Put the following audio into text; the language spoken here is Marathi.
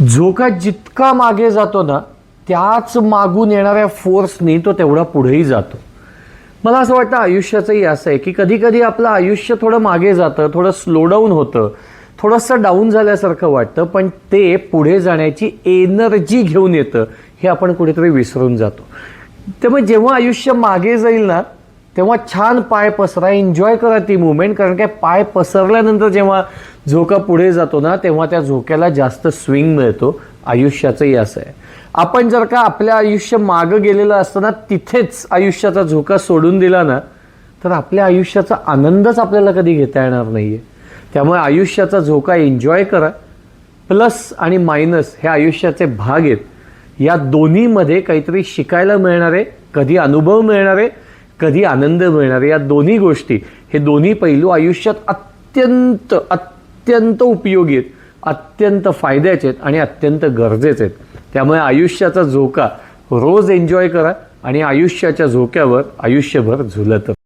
जो का जितका मागे जातो ना त्याच मागून येणाऱ्या फोर्सनी तो तेवढा पुढेही जातो. मला असं वाटतं आयुष्याचंही असं आहे की कधीकधी आपलं आयुष्य थोडं मागे जातं थोडं स्लो डाऊन होतं थोडंसं डाऊन झाल्यासारखं वाटतं पण ते पुढे जाण्याची एनर्जी घेऊन येतं हे आपण कुठेतरी विसरून जातो. त्यामुळे जेव्हा आयुष्य मागे जाईल ना तेव्हा छान पाय पसरा एन्जॉय करा ती मुवमेंट कारण काय पाय पसरल्यानंतर जेव्हा झोका पुढे जातो ना तेव्हा त्या झोक्याला जास्त स्विंग मिळतो. आयुष्याचंही असं आहे. आपण जर का आपल्या आयुष्य मागं गेलेलं असतं ना तिथेच आयुष्याचा झोका सोडून दिला ना तर आपल्या आयुष्याचा आनंदच आपल्याला कधी घेता येणार नाही आहे त्यामुळे आयुष्याचा झोका एन्जॉय करा. प्लस आणि मायनस हे आयुष्याचे भाग आहेत. या दोन्हीमध्ये काहीतरी शिकायला मिळणार आहे कधी अनुभव मिळणार आहे कधी आनंद मिळणार? या दोन्ही गोष्टी हे दोन्ही पैलू आयुष्यात अत्यंत अत्यंत उपयोगी आहेत. अत्यंत फायद्याचे आहेत आणि अत्यंत गरजेचे आहेत. त्यामुळे आयुष्याचा झोका रोज एन्जॉय करा आणि आयुष्याच्या झोक्यावर आयुष्यभर झुलत